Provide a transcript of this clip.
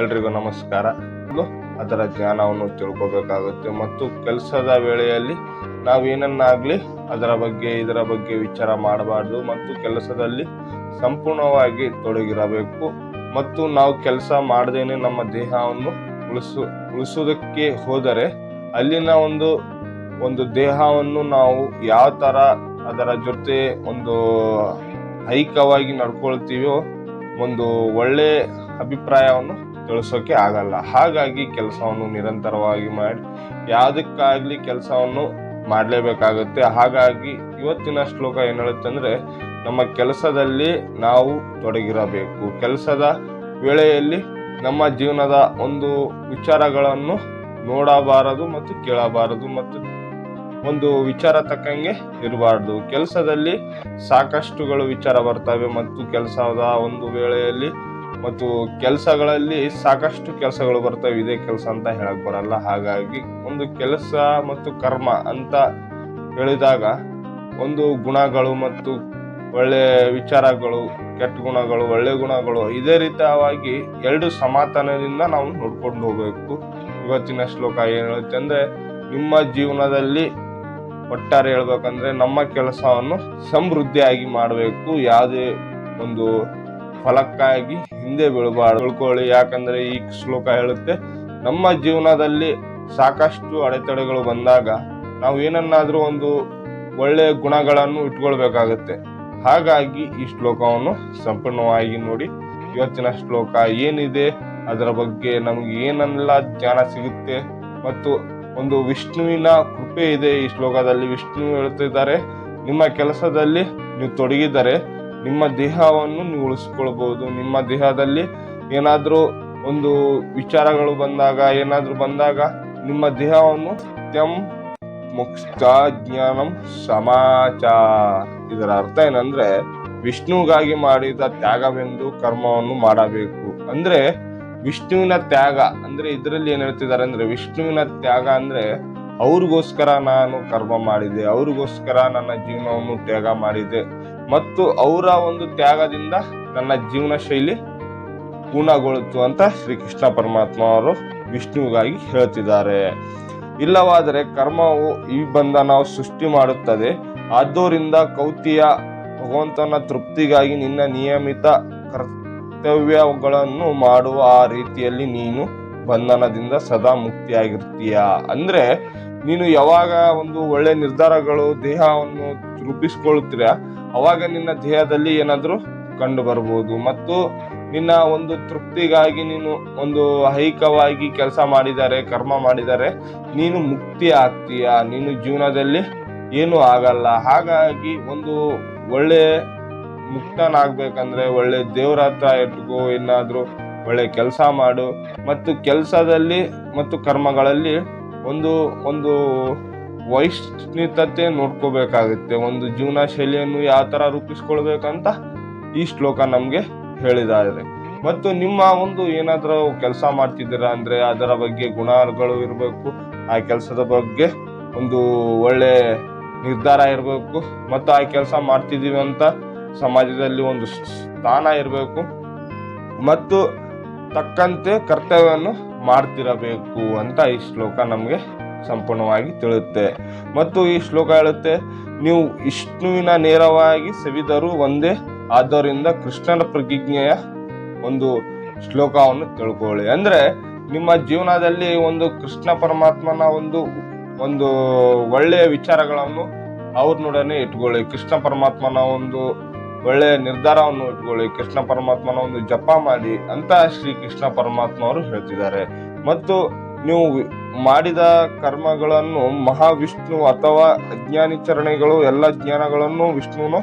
ಎಲ್ರಿಗೂ ನಮಸ್ಕಾರ. ಅದರ ಜ್ಞಾನವನ್ನು ತಿಳ್ಕೋಬೇಕಾಗುತ್ತೆ. ಮತ್ತು ಕೆಲಸದ ವೇಳೆಯಲ್ಲಿ ನಾವೇನನ್ನಾಗಲಿ ಅದರ ಬಗ್ಗೆ, ಇದರ ಬಗ್ಗೆ ವಿಚಾರ ಮಾಡಬಾರ್ದು. ಮತ್ತು ಕೆಲಸದಲ್ಲಿ ಸಂಪೂರ್ಣವಾಗಿ ತೊಡಗಿರಬೇಕು. ಮತ್ತು ನಾವು ಕೆಲಸ ಮಾಡದೇನೆ ನಮ್ಮ ದೇಹವನ್ನು ಉಳಿಸು ಉಳಿಸೋದಕ್ಕೆ ಹೋದರೆ ಅಲ್ಲಿನ ಒಂದು ಒಂದು ದೇಹವನ್ನು ನಾವು ಯಾವ ಥರ ಅದರ ಜೊತೆ ಒಂದು ಐಕ್ಯವಾಗಿ ನಡ್ಕೊಳ್ತೀವೋ, ಒಂದು ಒಳ್ಳೆ ಅಭಿಪ್ರಾಯವನ್ನು ತಿಳಿಸೋಕೆ ಆಗಲ್ಲ. ಹಾಗಾಗಿ ಕೆಲಸವನ್ನು ನಿರಂತರವಾಗಿ ಮಾಡಿ, ಯಾವುದಕ್ಕಾಗಲಿ ಕೆಲಸವನ್ನು ಮಾಡಲೇಬೇಕಾಗುತ್ತೆ. ಹಾಗಾಗಿ ಇವತ್ತಿನ ಶ್ಲೋಕ ಏನು ಹೇಳುತ್ತೆ ಅಂದ್ರೆ, ನಮ್ಮ ಕೆಲಸದಲ್ಲಿ ನಾವು ತೊಡಗಿರಬೇಕು. ಕೆಲಸದ ವೇಳೆಯಲ್ಲಿ ನಮ್ಮ ಜೀವನದ ಒಂದು ವಿಚಾರಗಳನ್ನು ನೋಡಬಾರದು ಮತ್ತು ಕೇಳಬಾರದು ಮತ್ತು ಒಂದು ವಿಚಾರ ತಕ್ಕಂಗೆ ಇರಬಾರ್ದು. ಕೆಲಸದಲ್ಲಿ ಸಾಕಷ್ಟುಗಳು ವಿಚಾರ ಬರ್ತವೆ ಮತ್ತು ಕೆಲಸದ ಒಂದು ವೇಳೆಯಲ್ಲಿ ಮತ್ತು ಕೆಲಸಗಳಲ್ಲಿ ಸಾಕಷ್ಟು ಕೆಲಸಗಳು ಬರ್ತವೆ. ಇದೇ ಕೆಲಸ ಅಂತ ಹೇಳಕ್ ಬರಲ್ಲ. ಹಾಗಾಗಿ ಒಂದು ಕೆಲಸ ಮತ್ತು ಕರ್ಮ ಅಂತ ಹೇಳಿದಾಗ ಒಂದು ಗುಣಗಳು ಮತ್ತು ಒಳ್ಳೆ ವಿಚಾರಗಳು, ಕೆಟ್ಟ ಗುಣಗಳು, ಒಳ್ಳೆ ಗುಣಗಳು ಇದೇ ರೀತಿಯಾಗಿ ಎರಡು ಸಮಾಧಾನದಿಂದ ನಾವು ನೋಡ್ಕೊಂಡು ಹೋಗ್ಬೇಕು. ಇವತ್ತಿನ ಶ್ಲೋಕ ಏನು ಹೇಳುತ್ತೆ ಅಂದ್ರೆ, ನಿಮ್ಮ ಜೀವನದಲ್ಲಿ ಒಟ್ಟಾರೆ ಹೇಳ್ಬೇಕಂದ್ರೆ ನಮ್ಮ ಕೆಲಸವನ್ನು ಸಮೃದ್ಧಿಯಾಗಿ ಮಾಡಬೇಕು. ಯಾವುದೇ ಒಂದು ಫಲಕ್ಕಾಗಿ ಹಿಂದೆ ಬೀಳಬಾರ್ದು. ತಿಳ್ಕೊಳ್ಳಿ, ಯಾಕಂದ್ರೆ ಈ ಶ್ಲೋಕ ಹೇಳುತ್ತೆ, ನಮ್ಮ ಜೀವನದಲ್ಲಿ ಸಾಕಷ್ಟು ಅಡೆತಡೆಗಳು ಬಂದಾಗ ನಾವು ಏನನ್ನಾದ್ರೂ ಒಂದು ಒಳ್ಳೆಯ ಗುಣಗಳನ್ನು ಇಟ್ಕೊಳ್ಬೇಕಾಗತ್ತೆ. ಹಾಗಾಗಿ ಈ ಶ್ಲೋಕವನ್ನು ಸಂಪೂರ್ಣವಾಗಿ ನೋಡಿ, ಇವತ್ತಿನ ಶ್ಲೋಕ ಏನಿದೆ, ಅದರ ಬಗ್ಗೆ ನಮ್ಗೆ ಏನೆಲ್ಲ ಜ್ಞಾನ ಸಿಗುತ್ತೆ, ಮತ್ತು ಒಂದು ವಿಷ್ಣುವಿನ ಕೃಪೆ ಇದೆ ಈ ಶ್ಲೋಕದಲ್ಲಿ. ವಿಷ್ಣು ಹೇಳುತ್ತಿದ್ದಾರೆ, ನಿಮ್ಮ ಕೆಲಸದಲ್ಲಿ ನೀವು ತೊಡಗಿದರೆ ನಿಮ್ಮ ದೇಹವನ್ನು ನೀವು ಉಳಿಸ್ಕೊಳ್ಬಹುದು. ನಿಮ್ಮ ದೇಹದಲ್ಲಿ ಏನಾದರೂ ಒಂದು ವಿಚಾರಗಳು ಬಂದಾಗ, ಏನಾದರೂ ಬಂದಾಗ ನಿಮ್ಮ ದೇಹವನ್ನು ತ್ಯಂ ಮುಕ್ತ ಜ್ಞಾನಂ ಸಮಾಚಾರ ಇದರ ಅರ್ಥ ಏನಂದ್ರೆ ವಿಷ್ಣುಗಾಗಿ ಮಾಡಿದ ತ್ಯಾಗವೆಂದು ಕರ್ಮವನ್ನು ಮಾಡಬೇಕು. ಅಂದ್ರೆ ವಿಷ್ಣುವಿನ ತ್ಯಾಗ, ಅಂದ್ರೆ ಇದರಲ್ಲಿ ಏನ್ ಹೇಳ್ತಿದ್ದಾರೆ ಅಂದ್ರೆ ವಿಷ್ಣುವಿನ ತ್ಯಾಗ ಅಂದ್ರೆ ಅವ್ರಿಗೋಸ್ಕರ ನಾನು ಕರ್ಮ ಮಾಡಿದೆ, ಅವ್ರಿಗೋಸ್ಕರ ನನ್ನ ಜೀವನವನ್ನು ತ್ಯಾಗ ಮಾಡಿದೆ. ಮತ್ತು ಅವರ ಒಂದು ತ್ಯಾಗದಿಂದ ನನ್ನ ಜೀವನ ಶೈಲಿ ಪೂರ್ಣಗೊಳ್ಳುತ್ತು ಅಂತ ಶ್ರೀಕೃಷ್ಣ ಪರಮಾತ್ಮ ಅವರು ವಿಷ್ಣುವಿಗಾಗಿ ಹೇಳ್ತಿದ್ದಾರೆ. ಇಲ್ಲವಾದರೆ ಕರ್ಮವು ಈ ಬಂಧನ ಸೃಷ್ಟಿ ಮಾಡುತ್ತದೆ. ಆದ್ದರಿಂದ ಕೌತಿಯ ಭಗವಂತನ ತೃಪ್ತಿಗಾಗಿ ನಿನ್ನ ನಿಯಮಿತ ಕರ್ತವ್ಯಗಳನ್ನು ಮಾಡುವ ಆ ರೀತಿಯಲ್ಲಿ ನೀನು ಬಂಧನದಿಂದ ಸದಾ ಮುಕ್ತಿಯಾಗಿರ್ತೀಯ? ಅಂದ್ರೆ ನೀನು ಯಾವಾಗ ಒಂದು ಒಳ್ಳೆ ನಿರ್ಧಾರಗಳು, ದೇಹವನ್ನು ರೂಪಿಸ್ಕೊಳ್ತೀರ, ಅವಾಗ ನಿನ್ನ ದೇಹದಲ್ಲಿ ಏನಾದರೂ ಕಂಡು ಬರ್ಬೋದು. ಮತ್ತು ನಿನ್ನ ಒಂದು ತೃಪ್ತಿಗಾಗಿ ನೀನು ಒಂದು ಐಕವಾಗಿ ಕೆಲಸ ಮಾಡಿದ್ದಾರೆ, ಕರ್ಮ ಮಾಡಿದರೆ ನೀನು ಮುಕ್ತಿ ಆಗ್ತೀಯ? ನೀನು ಜೀವನದಲ್ಲಿ ಏನು ಆಗಲ್ಲ. ಹಾಗಾಗಿ ಒಂದು ಒಳ್ಳೆ ಮುಕ್ತನಾಗ್ಬೇಕಂದ್ರೆ ಒಳ್ಳೆ ದೇವ್ರ ಹತ್ರ ಇಟ್ಕೋ, ಏನಾದರೂ ಒಳ್ಳೆ ಕೆಲಸ ಮಾಡು. ಮತ್ತು ಕೆಲಸದಲ್ಲಿ ಮತ್ತು ಕರ್ಮಗಳಲ್ಲಿ ಒಂದು ಒಂದು ವೈಷ್ಣಿತತೆ ನೋಡ್ಕೋಬೇಕಾಗುತ್ತೆ. ಒಂದು ಜೀವನ ಶೈಲಿಯನ್ನು ಯಾವ ಥರ ರೂಪಿಸ್ಕೊಳ್ಬೇಕಂತ ಈ ಶ್ಲೋಕ ನಮಗೆ ಹೇಳಿದ್ದಾರೆ ಮತ್ತು ನಿಮ್ಮ ಒಂದು ಏನಾದರೂ ಕೆಲಸ ಮಾಡ್ತಿದ್ದೀರಾ ಅಂದ್ರೆ ಅದರ ಬಗ್ಗೆ ಗುಣಗಳು ಇರಬೇಕು, ಆ ಕೆಲಸದ ಬಗ್ಗೆ ಒಂದು ಒಳ್ಳೆ ನಿರ್ಧಾರ ಇರಬೇಕು, ಮತ್ತು ಆ ಕೆಲಸ ಮಾಡ್ತಿದ್ದೀವಿ ಅಂತ ಸಮಾಜದಲ್ಲಿ ಒಂದು ಸ್ಥಾನ ಇರಬೇಕು, ಮತ್ತು ತಕ್ಕಂತೆ ಕರ್ತವ್ಯವನ್ನು ಮಾಡ್ತಿರಬೇಕು ಅಂತ ಈ ಶ್ಲೋಕ ನಮಗೆ ಸಂಪೂರ್ಣವಾಗಿ ತಿಳಿಯುತ್ತೆ. ಮತ್ತು ಈ ಶ್ಲೋಕ ಹೇಳುತ್ತೆ, ನೀವು ವಿಷ್ಣುವಿನ ನೇರವಾಗಿ ಸವಿದರೂ ಒಂದೇ, ಆದ್ದರಿಂದ ಕೃಷ್ಣನ ಪ್ರತಿಜ್ಞೆಯ ಒಂದು ಶ್ಲೋಕವನ್ನು ತಿಳ್ಕೊಳ್ಳಿ. ಅಂದ್ರೆ ನಿಮ್ಮ ಜೀವನದಲ್ಲಿ ಒಂದು ಕೃಷ್ಣ ಪರಮಾತ್ಮನ ಒಂದು ಒಂದು ಒಳ್ಳೆಯ ವಿಚಾರಗಳನ್ನು ಅವ್ರನ್ನೊಡನೆ ಇಟ್ಕೊಳ್ಳಿ. ಕೃಷ್ಣ ಪರಮಾತ್ಮನ ಒಂದು ಒಳ್ಳೆಯ ನಿರ್ಧಾರವನ್ನು ಇಟ್ಕೊಳ್ಳಿ. ಕೃಷ್ಣ ಪರಮಾತ್ಮನ ಒಂದು ಜಪ ಮಾಡಿ ಅಂತ ಶ್ರೀ ಕೃಷ್ಣ ಪರಮಾತ್ಮ ಅವರು ಹೇಳ್ತಿದ್ದಾರೆ. ಮತ್ತು ನೀವು ಮಾಡಿದ ಕರ್ಮಗಳನ್ನು ಮಹಾವಿಷ್ಣು ಅಥವಾ ಅಜ್ಞಾನಿಚರಣೆಗಳು ಎಲ್ಲ ಜ್ಞಾನಗಳನ್ನು ವಿಷ್ಣುನು